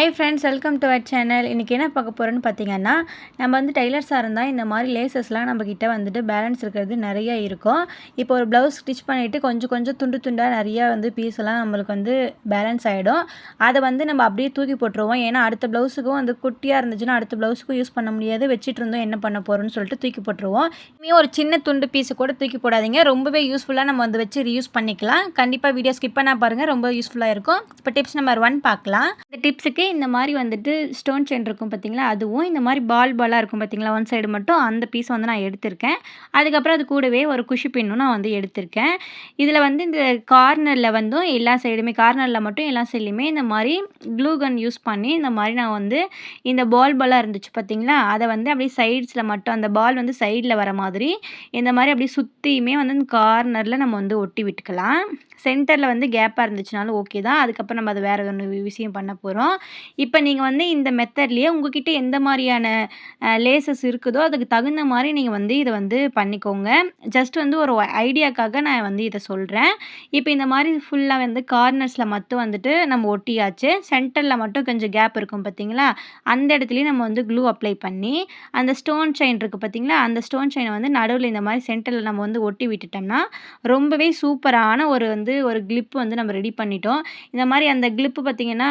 Hi friends welcome to our channel இன்றைக்கி என்ன பார்க்க போகிறோன்னு பார்த்தீங்கன்னா நம்ம வந்து டெய்லர்ஸாக இருந்தால் இந்த மாதிரி லேசஸ்லாம் நம்மக்கிட்ட வந்துட்டு பேலன்ஸ் இருக்கிறது நிறைய இருக்கும். இப்போ ஒரு ப்ளவுஸ் ஸ்டிச் பண்ணிவிட்டு கொஞ்சம் கொஞ்சம் துண்டு துண்டாக நிறையா வந்து பீஸ் எல்லாம் நம்மளுக்கு வந்து பேலன்ஸ் ஆகிடும் அதை வந்து நம்ம அப்படியே தூக்கி போட்டுருவோம். ஏன்னா அடுத்த ப்ளவுஸுக்கும் வந்து குட்டியாக இருந்துச்சுன்னா அடுத்த ப்ளவுஸுக்கும் யூஸ் பண்ண முடியாது. வச்சுட்டு இருந்தோம் என்ன பண்ண போகிறோம்னு சொல்லிட்டு தூக்கி போட்டுருவோம். இனிமேல் ஒரு சின்ன துண்டு பீஸு கூட தூக்கி போடாதீங்க. ரொம்பவே யூஸ்ஃபுல்லாக நம்ம வந்து வச்சு ரீயூஸ் பண்ணிக்கலாம். கண்டிப்பாக வீடியோ ஸ்கிப் பண்ணால் பாருங்கள் ரொம்ப யூஸ்ஃபுல்லாக இருக்கும். இப்போ டிப்ஸ் நம்பர் ஒன் பார்க்கலாம். இந்த டிப்ஸுக்கு இந்த மாதிரி வந்துட்டு ஸ்டோன் செயின் இருக்கும் பார்த்தீங்களா அதுவும் இந்த மாதிரி பால் பாலாக இருக்கும் பார்த்தீங்களா ஒன் சைடு மட்டும். அந்த பீஸ் வந்து நான் எடுத்திருக்கேன். அதுக்கப்புறம் அது கூடவே ஒரு குஷி பின்னும் நான் வந்து எடுத்திருக்கேன். இதில் வந்து இந்த கார்னரில் வந்தும் எல்லா சைடுமே கார்னரில் மட்டும் எல்லா சைட்லேயுமே இந்த மாதிரி க்ளூ கன் யூஸ் பண்ணி இந்த மாதிரி நான் வந்து இந்த பால் பாலாக இருந்துச்சு பார்த்தீங்களா அதை வந்து அப்படியே சைட்ஸில் மட்டும் அந்த பால் வந்து சைடில் வர மாதிரி இந்த மாதிரி அப்படியே சுற்றியுமே வந்து இந்த கார்னரில் நம்ம வந்து ஒட்டி விட்டுக்கலாம். சென்டரில் வந்து கேப்பாக இருந்துச்சுனாலும் ஓகே தான். அதுக்கப்புறம் நம்ம அதை வேறு ஒன்று விஷயம் பண்ண போகிறோம் இப்போ நீங்கள் வந்து இந்த மெத்தட்லேயே உங்ககிட்ட எந்த மாதிரியான லேசஸ் இருக்குதோ அதுக்கு தகுந்த மாதிரி நீங்கள் வந்து இதை வந்து பண்ணிக்கோங்க. ஜஸ்ட் வந்து ஒரு ஐடியாக்காக நான் வந்து இதை சொல்கிறேன் இப்போ இந்த மாதிரி ஃபுல்லாக வந்து கார்னர்ஸில் மட்டும் வந்துட்டு நம்ம ஒட்டியாச்சு. சென்டரில் மட்டும் கொஞ்சம் கேப் இருக்கும் பார்த்தீங்களா அந்த இடத்துலையும் நம்ம வந்து க்ளூ அப்ளை பண்ணி அந்த ஸ்டோன் செயின் இருக்குது பார்த்தீங்களா அந்த ஸ்டோன் செயினை வந்து நடுவில் இந்த மாதிரி சென்டரில் நம்ம வந்து ஒட்டி விட்டுட்டோம்னா ரொம்பவே சூப்பரான ஒரு வந்து வந்து ஒரு கிளிப் வந்து நம்ம ரெடி பண்ணிட்டோம். இந்த மாதிரி அந்த கிளிப்பு பார்த்திங்கன்னா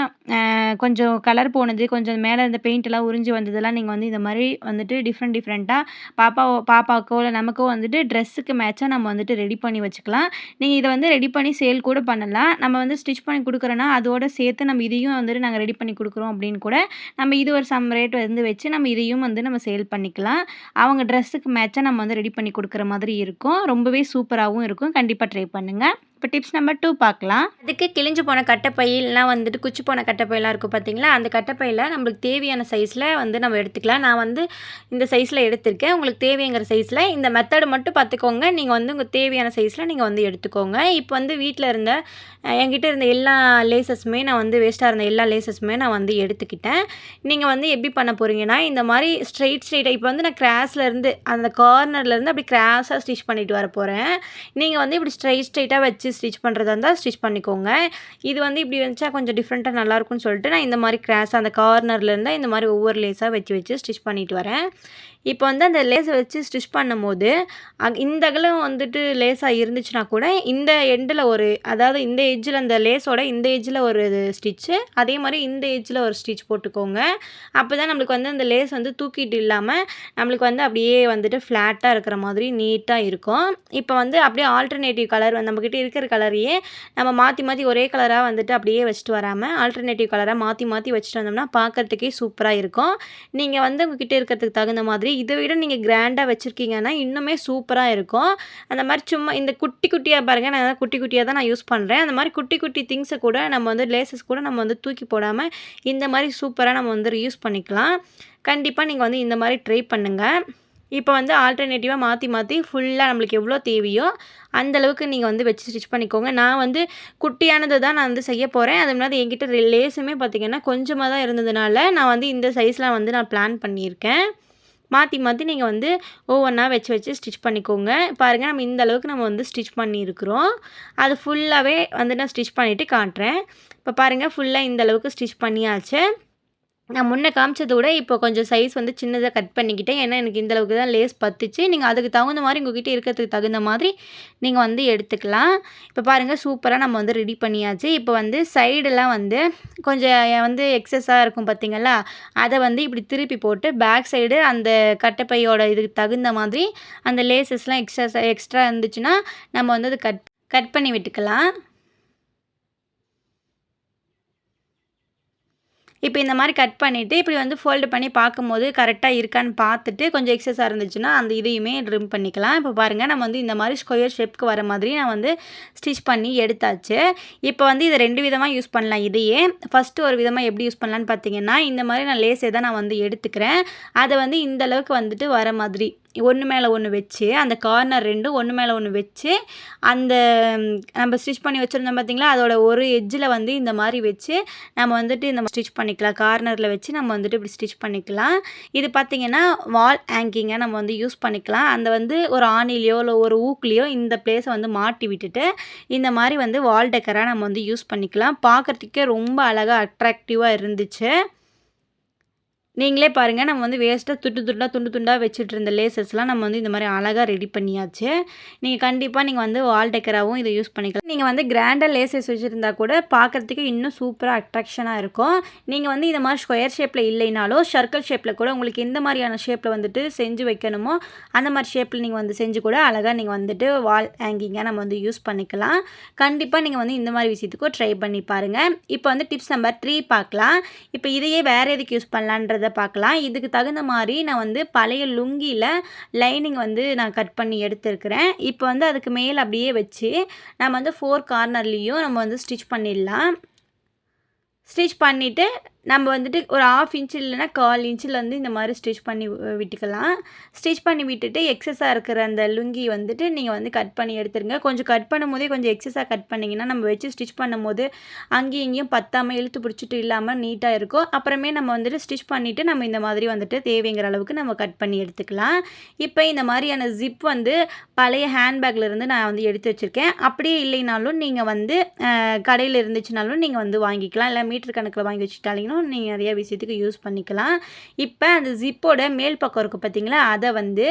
கொஞ்சம் கலர் போனது கொஞ்சம் மேலே இந்த பெயிண்ட்டெல்லாம் உறிஞ்சி வந்ததெல்லாம் நீங்கள் வந்து இந்த மாதிரி வந்துட்டு டிஃப்ரெண்ட் டிஃப்ரெண்ட்டாக பாப்பா பாப்பாக்கோ இல்லை நமக்கோ வந்துட்டு ட்ரெஸ்ஸுக்கு மேட்சாக நம்ம வந்துட்டு ரெடி பண்ணி வச்சுக்கலாம். நீங்கள் இதை வந்து ரெடி பண்ணி சேல் கூட பண்ணலாம். நம்ம வந்து ஸ்டிச் பண்ணி கொடுக்குறோன்னா அதோட சேர்த்து நம்ம இதையும் வந்துட்டு நாங்கள் ரெடி பண்ணி கொடுக்குறோம் அப்படின்னு கூட நம்ம இது ஒரு சம் ரேட் வந்து வச்சு நம்ம இதையும் வந்து நம்ம சேல் பண்ணிக்கலாம். அவங்க ட்ரெஸ்ஸுக்கு மேட்சாக நம்ம வந்து ரெடி பண்ணி கொடுக்குற மாதிரி இருக்கும். ரொம்பவே சூப்பராகவும் இருக்கும். கண்டிப்பாக ட்ரை பண்ணுங்கள் இப்போ டிப்ஸ் நம்பர் டூ பார்க்கலாம். அதுக்கு கிழிஞ்சு போன கட்டைப்பையெல்லாம் வந்துட்டு குச்சி போன கட்டப்பையெல்லாம் இருக்கும் பார்த்தீங்களா? அந்த கட்டப்பையில் நம்மளுக்கு தேவையான சைஸில் வந்து நம்ம எடுத்துக்கலாம். நான் வந்து இந்த சைஸில் எடுத்திருக்கேன். உங்களுக்கு தேவைங்கிற சைஸில் இந்த மெத்தடு மட்டும் பார்த்துக்கோங்க. நீங்கள் வந்து உங்கள் தேவையான சைஸில் நீங்கள் வந்து எடுத்துக்கோங்க. இப்போ வந்து வீட்டில் இருந்த என்கிட்ட இருந்த எல்லா லேசஸுமே நான் வந்து வேஸ்ட்டாக இருந்த எல்லா லேசஸுமே நான் வந்து எடுத்துக்கிட்டேன். நீங்கள் வந்து எப்படி பண்ண போகிறீங்கன்னா இந்த மாதிரி ஸ்ட்ரெயிட் ஸ்ட்ரெயிட்டாக இப்போ வந்து நான் கிராஸ்லேருந்து அந்த கார்னர்லேருந்து அப்படி கிராஸாக ஸ்டிச் பண்ணிட்டு வர போகிறேன் நீங்கள் வந்து இப்படி ஸ்ட்ரெயிட் ஸ்ட்ரெயிட்டாக வச்சு ஸ்டிச் பண்ணுறதா இருந்தால் ஸ்டிச் பண்ணிக்கோங்க. இது வந்து இப்படி வந்துச்சா கொஞ்சம் டிஃப்ரெண்ட்டாக நல்லாயிருக்கும்னு சொல்லிட்டு நான் இந்த மாதிரி கிராஸ் அந்த கார்னர்லேருந்து இந்த மாதிரி ஒவ்வொரு லேஸாக வச்சு வச்சு ஸ்டிச் பண்ணிட்டு வரேன். இப்போ வந்து அந்த லேஸை வச்சு ஸ்டிச் பண்ணும்போது அங் இந்த அகலம் வந்துட்டு லேஸாக இருந்துச்சுன்னா கூட இந்த எண்டில் ஒரு அதாவது இந்த எஜ்ஜில் அந்த லேஸோட இந்த எஜ்ஜில் ஒரு ஸ்டிச்சு அதே மாதிரி இந்த எஜ்ஜில் ஒரு ஸ்டிச் போட்டுக்கோங்க. அப்போ தான் நம்மளுக்கு வந்து அந்த லேஸ் வந்து தூக்கிட்டு இல்லாமல் நம்மளுக்கு வந்து அப்படியே வந்துட்டு ஃப்ளாட்டாக இருக்கிற மாதிரி நீட்டாக இருக்கும். இப்போ வந்து அப்படியே ஆல்டர்னேட்டிவ் கலர் நம்மக்கிட்ட இருக்கிற கலரையே நம்ம மாற்றி மாற்றி ஒரே கலராக வந்துட்டு அப்படியே வச்சுட்டு வராமல் ஆல்டர்னேட்டிவ் கலராக மாற்றி மாற்றி வச்சுட்டு வந்தோம்னா பார்க்குறதுக்கே சூப்பராக இருக்கும். நீங்கள் வந்து உங்ககிட்ட இருக்கிறதுக்கு தகுந்த மாதிரி இதை விட நீங்கள் கிராண்டாக வச்சுருக்கீங்கன்னா இன்னுமே சூப்பராக இருக்கும். அந்த மாதிரி சும்மா இந்த குட்டி குட்டியாக பாருங்கள் நான் குட்டி குட்டியாக தான் நான் யூஸ் பண்ணுறேன் அந்த மாதிரி குட்டி குட்டி திங்ஸை கூட நம்ம வந்து லேசஸ் கூட நம்ம வந்து தூக்கி போடாமல் இந்த மாதிரி சூப்பராக நம்ம வந்து யூஸ் பண்ணிக்கலாம். கண்டிப்பாக நீங்கள் வந்து இந்த மாதிரி ட்ரை பண்ணுங்கள் இப்போ வந்து ஆல்டர்னேட்டிவாக மாற்றி மாற்றி ஃபுல்லாக நம்மளுக்கு எவ்வளோ தேவையோ அந்தளவுக்கு நீங்கள் வந்து வச்சு ஸ்டிச் பண்ணிக்கோங்க. நான் வந்து குட்டியானது தான் நான் வந்து செய்ய போகிறேன் அது மாதிரி என்கிட்ட லேஸுமே பார்த்திங்கன்னா கொஞ்சமாக தான் இருந்ததுனால நான் வந்து இந்த சைஸ்லாம் வந்து நான் பிளான் பண்ணியிருக்கேன். மாற்றி மாற்றி நீங்கள் வந்து ஒவ்வொன்றா வச்சு வச்சு ஸ்டிச் பண்ணிக்கோங்க. பாருங்கள் நம்ம இந்த அளவுக்கு நம்ம வந்து ஸ்டிச் பண்ணியிருக்கிறோம். அது ஃபுல்லாகவே வந்து நான் ஸ்டிச் பண்ணிவிட்டு காட்டுறேன். இப்போ பாருங்கள் ஃபுல்லாக இந்த அளவுக்கு ஸ்டிச் பண்ணியாச்சு. நான் முன்னே காமிச்சதை விட இப்போ கொஞ்சம் சைஸ் வந்து சின்னதாக கட் பண்ணிக்கிட்டேன். ஏன்னா எனக்கு இந்த அளவுக்கு தான் லேஸ் பத்துச்சு. நீங்கள் அதுக்கு தகுந்த மாதிரி உங்ககிட்ட இருக்கிறதுக்கு தகுந்த மாதிரி நீங்கள் வந்து எடுத்துக்கலாம். இப்போ பாருங்கள் சூப்பராக நம்ம வந்து ரெடி பண்ணியாச்சு. இப்போ வந்து சைடெல்லாம் வந்து கொஞ்சம் வந்து எக்ஸஸாக இருக்கும் பார்த்திங்களா? அதை வந்து இப்படி திருப்பி போட்டு பேக் சைடு அந்த கட்டைப்பையோட இதுக்கு தகுந்த மாதிரி அந்த லேசஸ்லாம் எக்ஸ்ட்ரா எக்ஸ்ட்ரா இருந்துச்சுன்னா நம்ம வந்து அது கட் கட் பண்ணி விட்டுக்கலாம். இப்போ இந்த மாதிரி கட் பண்ணிவிட்டு இப்படி வந்து ஃபோல்டு பண்ணி பார்க்கும்போது கரெக்டாக இருக்கான்னு பார்த்துட்டு கொஞ்சம் எக்ஸஸாக இருந்துச்சுன்னா அந்த இதையுமே ட்ரிம் பண்ணிக்கலாம். இப்போ பாருங்கள் நம்ம வந்து இந்த மாதிரி ஸ்கொயர் ஷேப்க்கு வர மாதிரி நான் வந்து ஸ்டிச் பண்ணி எடுத்தாச்சு. இப்போ வந்து இதை ரெண்டு விதமாக யூஸ் பண்ணலாம் இதையே. ஃபஸ்ட்டு ஒரு விதமாக எப்படி யூஸ் பண்ணலான்னு பார்த்தீங்கன்னா இந்த மாதிரி நான் லேஸே தான் நான் வந்து எடுத்துக்கிறேன். அதை வந்து இந்த அளவுக்கு வந்துட்டு வர மாதிரி. ஒன்று மேலே ஒன்று வச்சு அந்த கார்னர் ரெண்டும் ஒன்று மேலே ஒன்று வச்சு அந்த நம்ம ஸ்டிச் பண்ணி வச்சுருந்தோம் பார்த்திங்களா அதோட ஒரு எஜ்ஜில் வந்து இந்த மாதிரி வச்சு நம்ம வந்துட்டு இந்த ஸ்டிச் பண்ணிக்கலாம். கார்னரில் வச்சு நம்ம வந்துட்டு இப்படி ஸ்டிச் பண்ணிக்கலாம். இது பார்த்திங்கன்னா வால் ஆங்கிங்கை நம்ம வந்து யூஸ் பண்ணிக்கலாம். அந்த வந்து ஒரு ஆணிலையோ இல்லை ஒரு ஊக்குலேயோ இந்த பிளேஸை வந்து மாட்டி விட்டுட்டு இந்த மாதிரி வந்து வால் டெக்கராக நம்ம வந்து யூஸ் பண்ணிக்கலாம். பார்க்குறதுக்கே ரொம்ப அழகாக அட்ராக்டிவாக இருந்துச்சு. நீங்களே பாருங்கள் நம்ம வந்து வேஸ்ட்டாக துட்டு துண்டாக துண்டு துண்டாக வச்சுட்டு இருந்த லேசஸ்லாம் நம்ம வந்து இந்த மாதிரி அழகாக ரெடி பண்ணியாச்சு. நீங்கள் கண்டிப்பாக நீங்கள் வந்து வால் டெக்கராகவும் இதை யூஸ் பண்ணிக்கலாம். நீங்கள் வந்து கிராண்டாக லேசஸ் வச்சுருந்தா கூட பார்க்குறதுக்கு இன்னும் சூப்பராக அட்ராக்ஷனாக இருக்கும். நீங்கள் வந்து இந்த மாதிரி ஸ்கொயர் ஷேப்பில் இல்லைனாலும் சர்க்கிள் ஷேப்பில் கூட உங்களுக்கு எந்த மாதிரியான ஷேப்பில் வந்துட்டு செஞ்சு வைக்கணுமோ அந்த மாதிரி ஷேப்பில் நீங்கள் வந்து செஞ்சு கூட அழகாக நீங்கள் வந்துட்டு வால் ஹேங்கிங்காக நம்ம வந்து யூஸ் பண்ணிக்கலாம். கண்டிப்பாக நீங்கள் வந்து இந்த மாதிரி விஷயத்துக்கும் ட்ரை பண்ணி பாருங்கள் இப்போ வந்து டிப்ஸ் நம்பர் த்ரீ பார்க்கலாம். இப்போ இதையே வேறு எதுக்கு யூஸ் பண்ணலான்றத பார்க்கலாம். இதுக்கு தகுந்த மாதிரி நான் வந்து பழைய லுங்கியில் லைனிங் வந்து நான் கட் பண்ணி எடுத்துருக்கிறேன். இப்போ வந்து அதுக்கு மேலே அப்படியே வச்சு நம்ம வந்து ஃபோர் கார்னர்லேயும் நம்ம வந்து ஸ்டிச் பண்ணிடலாம். ஸ்டிச் பண்ணிவிட்டு நம்ம வந்துட்டு ஒரு ஆஃப் இன்ச் இல்லைனா கால் இன்ச்சில் வந்து இந்த மாதிரி ஸ்டிச் பண்ணி விட்டுக்கலாம். ஸ்டிச் பண்ணி விட்டுட்டு எக்ஸஸாக இருக்கிற அந்த லுங்கி வந்துட்டு நீங்கள் வந்து கட் பண்ணி எடுத்துருங்க. கொஞ்சம் கட் பண்ணும் போதே கொஞ்சம் எக்ஸஸாக கட் பண்ணிங்கன்னா நம்ம வச்சு ஸ்டிச் பண்ணும் போது அங்கேயும் இங்கேயும் பத்தாமல் இழுத்து பிடிச்சிட்டு இல்லாமல் நீட்டாக இருக்கும். அப்புறமே நம்ம வந்துட்டு ஸ்டிச் பண்ணிவிட்டு நம்ம இந்த மாதிரி வந்துட்டு தேவைங்கிற அளவுக்கு நம்ம கட் பண்ணி எடுத்துக்கலாம். இப்போ இந்த மாதிரியான ஜிப் வந்து பழைய ஹேண்ட்பேக்லேருந்து நான் வந்து எடுத்து வச்சுருக்கேன். அப்படியே இல்லைனாலும் நீங்கள் வந்து கடையில் இருந்துச்சுனாலும் நீங்கள் வந்து வாங்கிக்கலாம். இல்லை மீட்டர் கணக்கில் வாங்கி வச்சுட்டாலும் நீங்கள் நிறைய விஷயத்துக்கு யூஸ் பண்ணிக்கலாம். இப்போ அந்த ஜிப்போட மேல் பக்கம் இருக்குது பார்த்தீங்களா அதை வந்து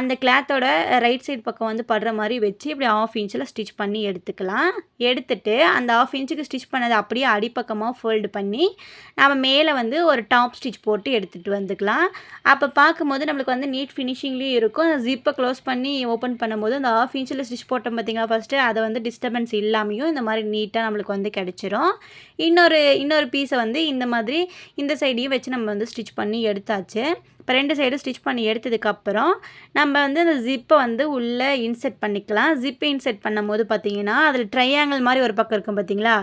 அந்த கிளாத்தோட ரைட் சைட் பக்கம் வந்து படுற மாதிரி வச்சு இப்படி ஆஃப் இன்ச்சில் ஸ்டிச் பண்ணி எடுத்துக்கலாம். எடுத்துட்டு அந்த ஆஃப் இன்ச்சுக்கு ஸ்டிச் பண்ணதை அப்படியே அடிப்பக்கமாக ஃபோல்டு பண்ணி நம்ம மேலே வந்து ஒரு டாப் ஸ்டிச் போட்டு எடுத்துகிட்டு வந்துக்கலாம். அப்போ பார்க்கும்போது நம்மளுக்கு வந்து நீட் ஃபினிஷிங்லேயும் இருக்கும். அந்த ஜிப்பை க்ளோஸ் பண்ணி ஓப்பன் பண்ணும்போது அந்த ஆஃப் இன்ச்சில் ஸ்டிச் போட்டோம் பார்த்தீங்களா ஃபஸ்ட்டு அதை வந்து டிஸ்டர்பன்ஸ் இல்லாமையும் இந்த மாதிரி நீட்டாக நம்மளுக்கு வந்து கிடச்சிரும். இன்னொரு இன்னொரு பீஸை வந்து இந்த மாதிரி மாதிரி இந்த சைடையும் வச்சு நம்ம வந்து ஸ்டிச் பண்ணி எடுத்தாச்சு. இப்போ ரெண்டு சைடும் ஸ்டிச் பண்ணி எடுத்ததுக்கப்புறம் நம்ம வந்து அந்த ஜிப்பை வந்து உள்ளே இன்செர்ட் பண்ணிக்கலாம். ஜிப்பை இன்செர்ட் பண்ணும் போது பார்த்தீங்கன்னா அதில் ட்ரையாங்கிள் மாதிரி ஒரு பக்கம் இருக்கும் பார்த்தீங்களா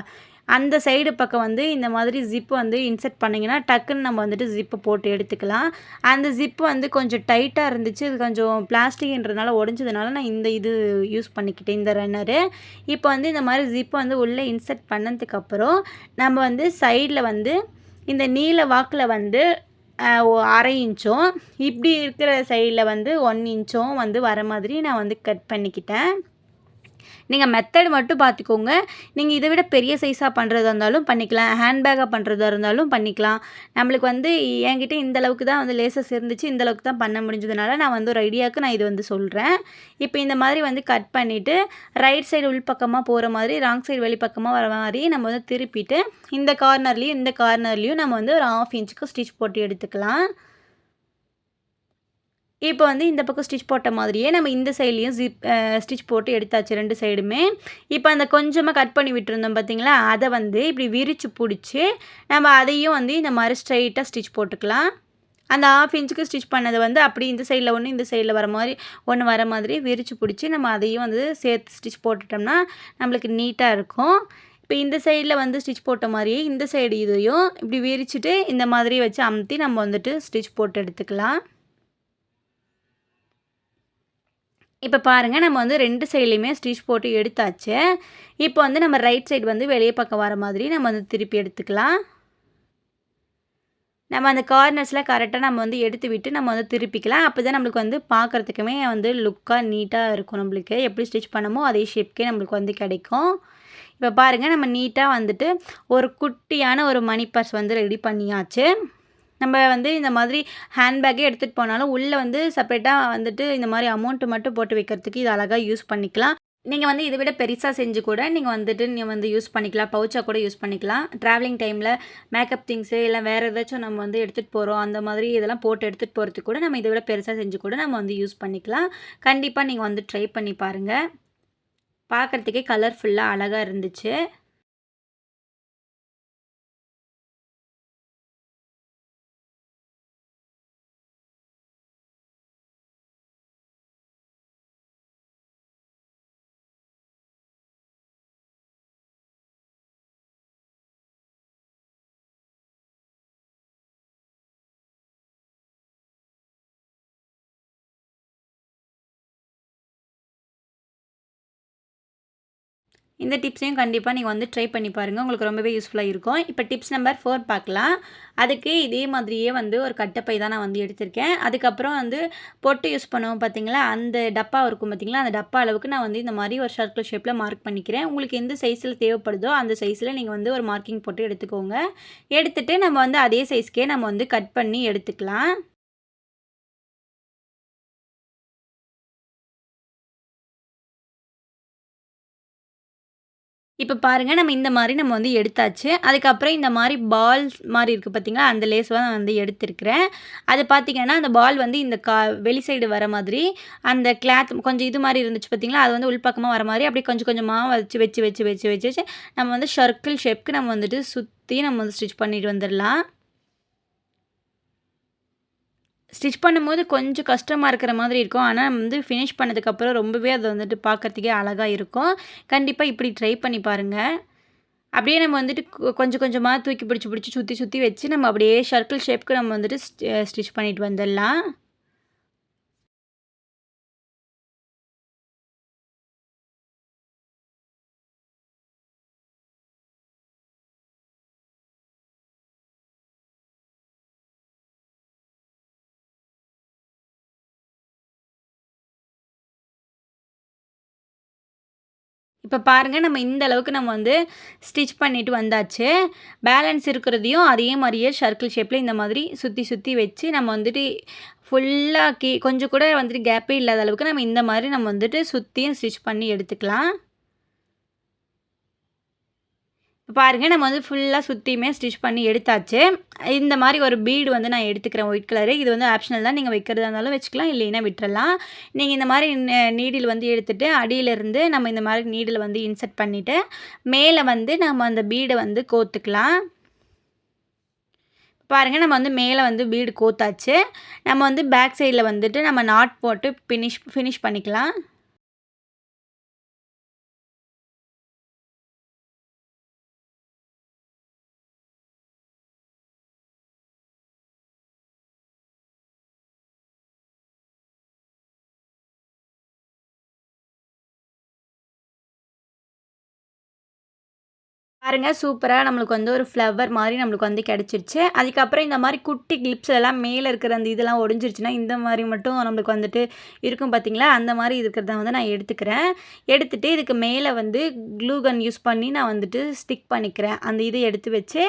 அந்த சைடு பக்கம் வந்து இந்த மாதிரி ஜிப்பு வந்து இன்செர்ட் பண்ணிங்கன்னா டக்குன்னு நம்ம வந்துட்டு ஜிப்பு போட்டு எடுத்துக்கலாம். அந்த ஜிப்பு வந்து கொஞ்சம் டைட்டாக இருந்துச்சு. இது கொஞ்சம் பிளாஸ்டிக்ன்றதுனால உடஞ்சதுனால நான் இந்த இது யூஸ் பண்ணிக்கிட்டேன் இந்த ரன்னரு இப்போ வந்து இந்த மாதிரி ஜிப்பை வந்து உள்ளே இன்செர்ட் பண்ணதுக்கப்புறம் நம்ம வந்து சைடில் வந்து இந்த நீல வாக்கில் வந்து அரை இன்ச்சும் இப்படி இருக்கிற சைடில் வந்து ஒன் இன்ச்சும் வந்து வர மாதிரி நான் வந்து கட் பண்ணிக்கிட்டேன். நீங்கள் மெத்தட் மட்டும் பார்த்துக்கோங்க. நீங்கள் இதை விட பெரிய சைஸாக பண்ணுறதா இருந்தாலும் பண்ணிக்கலாம். ஹேண்ட்பேக்காக பண்ணுறதா இருந்தாலும் பண்ணிக்கலாம். நம்மளுக்கு வந்து என்கிட்ட இந்த அளவுக்கு தான் வந்து லேசஸ் இருந்துச்சு. இந்த அளவுக்கு தான் பண்ண முடிஞ்சதுனால நான் வந்து ஒரு ஐடியாவுக்கு நான் இது வந்து சொல்கிறேன் இப்போ இந்த மாதிரி வந்து கட் பண்ணிவிட்டு ரைட் சைடு உள்பக்கமாக போகிற மாதிரி ராங் சைடு வெளிப்பக்கமாக வர மாதிரி நம்ம வந்து திருப்பிட்டு இந்த கார்னர்லேயும் இந்த கார்னர்லேயும் நம்ம வந்து ஒரு ஆஃப் இன்ச்சுக்கு ஸ்டிச் போட்டு எடுத்துக்கலாம். இப்போ வந்து இந்த பக்கம் ஸ்டிச் போட்ட மாதிரியே நம்ம இந்த சைட்லேயும் ஜிப் ஸ்டிச் போட்டு எடுத்தாச்சு ரெண்டு சைடுமே இப்போ அந்த கொஞ்சமாக கட் பண்ணி விட்டுருந்தோம் பார்த்தீங்களா? அதை வந்து இப்படி விரித்து பிடிச்சி நம்ம அதையும் வந்து இந்த மாதிரி ஸ்ட்ரைட்டாக ஸ்டிச் போட்டுக்கலாம். அந்த ஆஃப் இன்ச்சுக்கு ஸ்டிச் பண்ணதை வந்து அப்படி இந்த சைடில் ஒன்று இந்த சைடில் வர மாதிரி ஒன்று வர மாதிரி விரித்து பிடிச்சி நம்ம அதையும் வந்து சேர்த்து ஸ்டிச் போட்டுட்டோம்னா நம்மளுக்கு நீட்டாக இருக்கும். இப்போ இந்த சைடில் வந்து ஸ்டிச் போட்ட மாதிரியே இந்த சைடு இதையும் இப்படி விரிச்சிட்டு இந்த மாதிரி வச்சு அமுத்தி நம்ம வந்துட்டு ஸ்டிச் போட்டு எடுத்துக்கலாம். இப்போ பாருங்கள் நம்ம வந்து ரெண்டு சைட்லேயுமே ஸ்டிச் போட்டு எடுத்தாச்சு. இப்போ வந்து நம்ம ரைட் சைடு வந்து வெளியே பக்கம் வர மாதிரி நம்ம வந்து திருப்பி எடுத்துக்கலாம். நம்ம அந்த கார்னர்ஸில் கரெக்டாக நம்ம வந்து எடுத்து விட்டு நம்ம வந்து திருப்பிக்கலாம். அப்போ தான் நம்மளுக்கு வந்து பார்க்குறதுக்குமே வந்து லுக்காக நீட்டாக இருக்கும் நம்மளுக்கு. எப்படி ஸ்டிச் பண்ணமோ அதே ஷேப்க்கே நம்மளுக்கு வந்து கிடைக்கும். இப்போ பாருங்கள் நம்ம நீட்டாக வந்துட்டு ஒரு குட்டியான ஒரு மணி பர்ஸ் வந்து ரெடி பண்ணியாச்சு. நம்ம வந்து இந்த மாதிரி ஹேண்ட்பேக்கே எடுத்துகிட்டு போனாலும் உள்ளே வந்து செப்பரேட்டாக வந்துட்டு இந்த மாதிரி அமௌண்ட்டு மட்டும் போட்டு வைக்கிறதுக்கு இது அழகாக யூஸ் பண்ணிக்கலாம். நீங்கள் வந்து இதை விட பெருசாக செஞ்சு கூட நீங்கள் வந்துட்டு நீங்கள் வந்து யூஸ் பண்ணிக்கலாம். பவுச்சாக கூட யூஸ் பண்ணிக்கலாம். ட்ராவலிங் டைமில் மேக்கப் திங்ஸு இல்லை வேறு ஏதாச்சும் நம்ம வந்து எடுத்துகிட்டு போகிறோம் அந்த மாதிரி இதெல்லாம் போட்டு எடுத்துகிட்டு போகிறதுக்கு கூட நம்ம இதை விட பெருசாக செஞ்சு கூட நம்ம வந்து யூஸ் பண்ணிக்கலாம். கண்டிப்பாக நீங்கள் வந்து ட்ரை பண்ணி பாருங்கள் பார்க்குறதுக்கே கலர்ஃபுல்லாக அழகாக இருந்துச்சு. இந்த டிப்ஸையும் கண்டிப்பாக நீங்கள் வந்து ட்ரை பண்ணி பாருங்கள் உங்களுக்கு ரொம்பவே யூஸ்ஃபுல்லாக இருக்கும். இப்போ டிப்ஸ் நம்பர் ஃபோர் பார்க்கலாம். அதுக்கு இதே மாதிரியே வந்து ஒரு கட்டப்பை தான் நான் வந்து எடுத்திருக்கேன். அதுக்கப்புறம் வந்து பொட்டு யூஸ் பண்ணுவோம் பார்த்தீங்களா அந்த டப்பா இருக்கும் பார்த்தீங்களா அந்த டப்பா அளவுக்கு நான் வந்து இந்த மாதிரி ஒரு சர்க்கிள் ஷேப்பில் மார்க் பண்ணிக்கிறேன். உங்களுக்கு எந்த சைஸில் தேவைப்படுதோ அந்த சைஸில் நீங்கள் வந்து ஒரு மார்க்கிங் போட்டு எடுத்துக்கோங்க. எடுத்துகிட்டு நம்ம வந்து அதே சைஸ்க்கே நம்ம வந்து கட் பண்ணி எடுத்துக்கலாம். இப்போ பாருங்கள் நம்ம இந்த மாதிரி நம்ம வந்து எடுத்தாச்சு. அதுக்கப்புறம் இந்த மாதிரி பால் மாதிரி இருக்குது பார்த்திங்களா அந்த லேஸ் தான் நான் வந்து எடுத்திருக்கிறேன். அது பார்த்திங்கன்னா அந்த பால் வந்து இந்த கா வெளி சைடு வர மாதிரி அந்த கிளாத் கொஞ்சம் இது மாதிரி இருந்துச்சு பார்த்திங்களா அது வந்து உள்பக்கமாக வர மாதிரி அப்படியே கொஞ்சம் கொஞ்சமாக வச்சு வச்சு வச்சு வச்சு வச்சு வச்சு நம்ம வந்து சர்க்கிள் ஷேப்க்கு நம்ம வந்துட்டு சுற்றி நம்ம வந்து ஸ்டிச் பண்ணிட்டு வந்துடலாம். ஸ்டிச் பண்ணும்போது கொஞ்சம் கஷ்டமாக இருக்கிற மாதிரி இருக்கும். ஆனால் வந்து ஃபினிஷ் பண்ணதுக்கப்புறம் ரொம்பவே அது வந்துட்டு பார்க்குறதுக்கே அழகாக இருக்கும். கண்டிப்பாக இப்படி ட்ரை பண்ணி பாருங்கள் அப்படியே நம்ம வந்துட்டு கொஞ்சம் கொஞ்சமாக தூக்கி பிடிச்சி பிடிச்சி சுற்றி சுற்றி வச்சு நம்ம அப்படியே சர்க்கிள் ஷேப்க்கு நம்ம வந்துட்டு ஸ்டிச் பண்ணிட்டு வந்துடலாம். இப்போ பாருங்கள் நம்ம இந்த அளவுக்கு நம்ம வந்து ஸ்டிச் பண்ணிவிட்டு வந்தாச்சு. பேலன்ஸ் இருக்கிறதையும் அதே மாதிரியே சர்க்கிள் ஷேப்பில் இந்த மாதிரி சுற்றி சுற்றி வச்சு நம்ம வந்துட்டு ஃபுல்லாக கீ கொஞ்சம் கூட வந்துட்டு கேப்பே இல்லாத அளவுக்கு நம்ம இந்த மாதிரி நம்ம வந்துட்டு சுற்றியும் ஸ்டிச் பண்ணி எடுத்துக்கலாம். பாருங்கள் நம்ம வந்து ஃபுல்லாக சுற்றியுமே ஸ்டிச் பண்ணி எடுத்தாச்சு. இந்த மாதிரி ஒரு பீடு வந்து நான் எடுத்துக்கிறேன் ஒயிட் கலரு இது வந்து ஆப்ஷனல் தான். நீங்கள் வைக்கிறதா இருந்தாலும் வச்சுக்கலாம் இல்லைன்னா விட்டுறலாம். நீங்கள் இந்த மாதிரி நீடில் வந்து எடுத்துகிட்டு அடியிலேருந்து நம்ம இந்த மாதிரி நீடில் வந்து இன்சர்ட் பண்ணிவிட்டு மேலே வந்து நம்ம அந்த பீடை வந்து கோத்துக்கலாம். பாருங்கள் நம்ம வந்து மேலே வந்து பீடு கோத்தாச்சு. நம்ம வந்து பேக் சைடில் வந்துட்டு நம்ம நாட் போட்டு ஃபினிஷ் ஃபினிஷ் பண்ணிக்கலாம். பாருங்க சூப்பராக நம்மளுக்கு வந்து ஒரு ஃப்ளவர் மாதிரி நம்மளுக்கு வந்து கிடச்சிருச்சு. அதுக்கப்புறம் இந்த மாதிரி குட்டி கிளிப்ஸ் எல்லாம் மேலே இருக்கிற அந்த இதெல்லாம் ஒடிஞ்சிருச்சுன்னா இந்த மாதிரி மட்டும் நம்மளுக்கு வந்துட்டு இருக்கும் பார்த்தீங்களா அந்த மாதிரி இருக்கிறத வந்து நான் எடுத்துக்கிறேன். எடுத்துகிட்டு இதுக்கு மேலே வந்து க்ளூகன் யூஸ் பண்ணி நான் வந்துட்டு ஸ்டிக் பண்ணிக்கிறேன். அந்த இதை எடுத்து வச்சு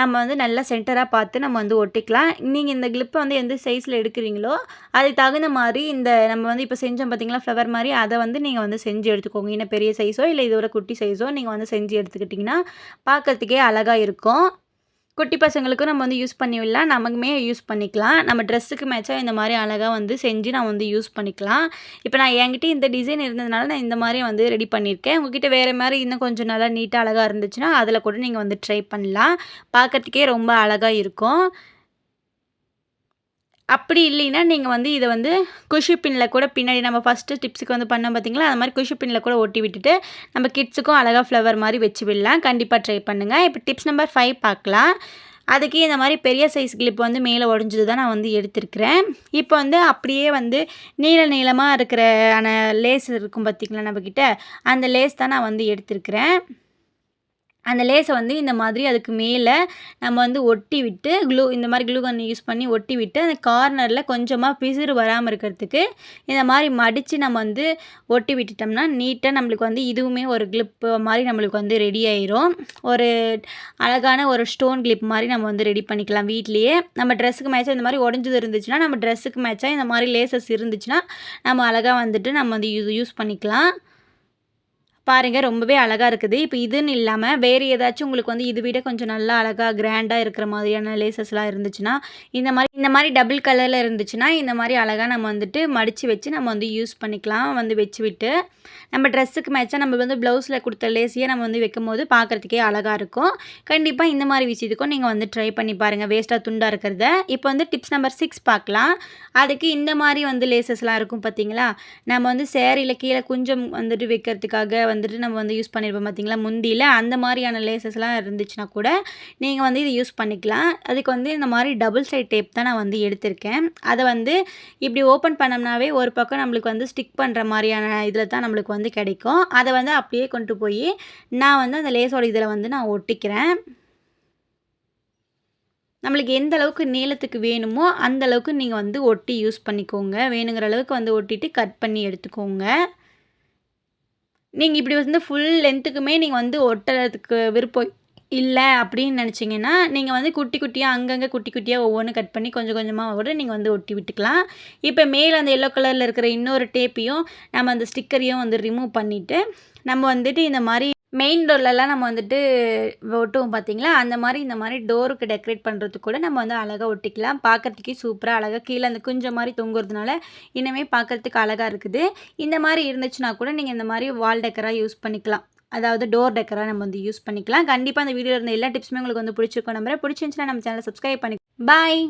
நம்ம வந்து நல்லா சென்டராக பார்த்து நம்ம வந்து ஒட்டிக்கலாம். நீங்கள் இந்த கிளிப்பை வந்து எந்த சைஸில் எடுக்கிறீங்களோ அதுக்கு தகுந்த மாதிரி இந்த நம்ம வந்து இப்போ செஞ்சோம் பார்த்தீங்களா ஃப்ளவர் மாதிரி அதை வந்து நீங்கள் வந்து செஞ்சு எடுத்துக்கோங்க. இன்னும் பெரிய சைஸோ இல்லை இதோட குட்டி சைஸோ நீங்கள் வந்து செஞ்சு எடுத்துக்கிட்டிங்கன்னா பார்க்குறதுக்கே அழகாக இருக்கும். குட்டி பசங்களுக்கும் நம்ம வந்து யூஸ் பண்ணி விடலாம் நமக்குமே யூஸ் பண்ணிக்கலாம். நம்ம ட்ரெஸ்ஸுக்கு மேட்சாக இந்த மாதிரி அழகாக வந்து செஞ்சு நான் வந்து யூஸ் பண்ணிக்கலாம். இப்போ நான் என்கிட்ட இந்த டிசைன் இருந்ததுனால நான் இந்த மாதிரி வந்து ரெடி பண்ணியிருக்கேன். உங்ககிட்ட வேறு மாதிரி இன்னும் கொஞ்சம் நல்லா நீட்டாக அழகாக இருந்துச்சுன்னா அதில் கூட நீங்கள் வந்து ட்ரை பண்ணலாம். பார்க்குறதுக்கே ரொம்ப அழகாக இருக்கும். அப்படி இல்லைன்னா நீங்கள் வந்து இதை வந்து குஷி பின்னில் கூட பின்னாடி நம்ம ஃபஸ்ட்டு டிப்ஸுக்கு வந்து பண்ணோம் பார்த்தீங்களா அது மாதிரி குஷி பின்னில் கூட ஒட்டி விட்டுட்டு நம்ம கிட்ஸுக்கும் அழகாக ஃப்ளவர் மாதிரி வச்சு விடலாம். கண்டிப்பாக ட்ரை பண்ணுங்கள் இப்போ டிப்ஸ் நம்பர் ஃபைவ் பார்க்கலாம். அதுக்கு இந்த மாதிரி பெரிய சைஸ் கிளிப் வந்து மேலே உடஞ்சது தான் நான் வந்து எடுத்திருக்கிறேன். இப்போ வந்து அப்படியே வந்து நீள நீளமாக இருக்கிற ஆன லேஸ் இருக்கும் பார்த்திங்களா நம்மக்கிட்ட அந்த லேஸ் தான் நான் வந்து எடுத்திருக்கிறேன். அந்த லேஸை வந்து இந்த மாதிரி அதுக்கு மேலே நம்ம வந்து ஒட்டி விட்டு க்ளூ இந்த மாதிரி க்ளூ கன் யூஸ் பண்ணி ஒட்டி விட்டு அந்த கார்னரில் கொஞ்சமாக பிசிறு வராமல் இருக்கிறதுக்கு இந்த மாதிரி மடித்து நம்ம வந்து ஒட்டி விட்டுட்டோம்னா நீட்டாக நம்மளுக்கு வந்து இதுவுமே ஒரு கிளிப்பு மாதிரி நம்மளுக்கு வந்து ரெடி ஆயிரும். ஒரு அழகான ஒரு ஸ்டோன் கிளிப் மாதிரி நம்ம வந்து ரெடி பண்ணிக்கலாம் வீட்லேயே. நம்ம ட்ரெஸ்ஸுக்கு மேட்சாக இந்த மாதிரி உடஞ்சது இருந்துச்சுன்னா நம்ம ட்ரெஸ்ஸுக்கு மேட்சாக இந்த மாதிரி லேசஸ் இருந்துச்சுன்னா நம்ம அழகாக வந்துட்டு நம்ம வந்து யூஸ் யூஸ் பண்ணிக்கலாம். பாருங்கள் ரொம்பவே அழகாக இருக்குது. இப்போ இதுன்னு இல்லாமல் வேறு ஏதாச்சும் உங்களுக்கு வந்து இது விட கொஞ்சம் நல்லா அழகாக கிராண்டாக இருக்கிற மாதிரியான லேசஸ்லாம் இருந்துச்சுன்னா இந்த மாதிரி இந்த மாதிரி டபுள் கலரில் இருந்துச்சுன்னா இந்த மாதிரி அழகாக நம்ம வந்துட்டு மடித்து வச்சு நம்ம வந்து யூஸ் பண்ணிக்கலாம். வந்து வச்சு விட்டு நம்ம ட்ரெஸ்ஸுக்கு மேட்சாக நம்ம வந்து ப்ளவுஸில் கொடுத்த லேஸையே நம்ம வந்து வைக்கும் போது பார்க்குறதுக்கே அழகாக இருக்கும். கண்டிப்பாக இந்த மாதிரி விஷயத்துக்கும் நீங்கள் வந்து ட்ரை பண்ணி பாருங்கள் வேஸ்ட்டாக துண்டாக இருக்கிறத. இப்போ வந்து டிப்ஸ் நம்பர் சிக்ஸ் பார்க்கலாம். அதுக்கு இந்த மாதிரி வந்து லேசஸ்லாம் இருக்கும் பார்த்தீங்களா நம்ம வந்து சேரீயில் கீழே குஞ்சம் வந்துட்டு வைக்கிறதுக்காக வந்துட்டு நம்ம வந்து யூஸ் பண்ணியிருப்போம் பார்த்தீங்களா முந்தியில் அந்த மாதிரியான லேசஸ்லாம் இருந்துச்சுன்னா கூட நீங்கள் வந்து இதை யூஸ் பண்ணிக்கலாம். அதுக்கு வந்து இந்த மாதிரி டபுள் சைட் டேப் தான் தான் நான் வந்து எடுத்திருக்கேன். அதை வந்து இப்படி ஓப்பன் பண்ணோம்னாவே ஒரு பக்கம் நம்மளுக்கு வந்து ஸ்டிக் பண்ணுற மாதிரியான இதில் தான் நம்மளுக்கு வந்து கிடைக்கும். அதை வந்து அப்படியே கொண்டு போய் நான் வந்து அந்த லேஸோட இதில் வந்து நான் ஒட்டிக்கிறேன். நம்மளுக்கு எந்த அளவுக்கு நீளத்துக்கு வேணுமோ அந்த அளவுக்கு நீங்கள் வந்து ஒட்டி யூஸ் பண்ணிக்கோங்க. வேணுங்கிற அளவுக்கு வந்து ஒட்டிட்டு கட் பண்ணி எடுத்துக்கோங்க. நீங்கள் இப்படி வந்து ஃபுல் லென்த்துக்குமே நீங்கள் வந்து ஒட்டுறதுக்கு விருப்பம் இல்லை அப்படின்னு நினச்சிங்கன்னா நீங்கள் வந்து குட்டி குட்டியாக அங்கங்கே குட்டி குட்டியாக ஒவ்வொன்றும் கட் பண்ணி கொஞ்சம் கொஞ்சமாக கூட நீங்கள் வந்து ஒட்டி விட்டுக்கலாம். இப்போ மேலே அந்த எல்லோ கலரில் இருக்கிற இன்னொரு டேப்பையும் நம்ம அந்த ஸ்டிக்கரையும் வந்து ரிமூவ் பண்ணிவிட்டு நம்ம வந்துட்டு இந்த மாதிரி மெயின் டோர்லலாம் நம்ம வந்துட்டு ஒட்டுவோம் பார்த்தீங்களா அந்த மாதிரி இந்த மாதிரி டோருக்கு டெக்கரேட் பண்ணுறதுக்கு கூட நம்ம வந்து அழகாக ஒட்டிக்கலாம். பார்க்குறதுக்கே சூப்பராக அழகாக கீழே அந்த குஞ்சம் மாதிரி தொங்குறதுனால இன்னுமே பார்க்குறதுக்கு அழகாக இருக்குது. இந்த மாதிரி இருந்துச்சுன்னா கூட நீங்கள் இந்த மாதிரி வால் டெக்கராக யூஸ் பண்ணிக்கலாம். அதாவது டோர் டெக்கராக நம்ம வந்து யூஸ் பண்ணிக்கலாம். கண்டிப்பாக அந்த வீடியோவில் இருந்த எல்லா டிப்ஸுமே உங்களுக்கு வந்து பிடிச்சிருக்கோம் நம்புறேன். பிடிச்சிருந்துச்சுன்னா நம்ம சேனலை சப்ஸ்கிரைப் பண்ணி பாய்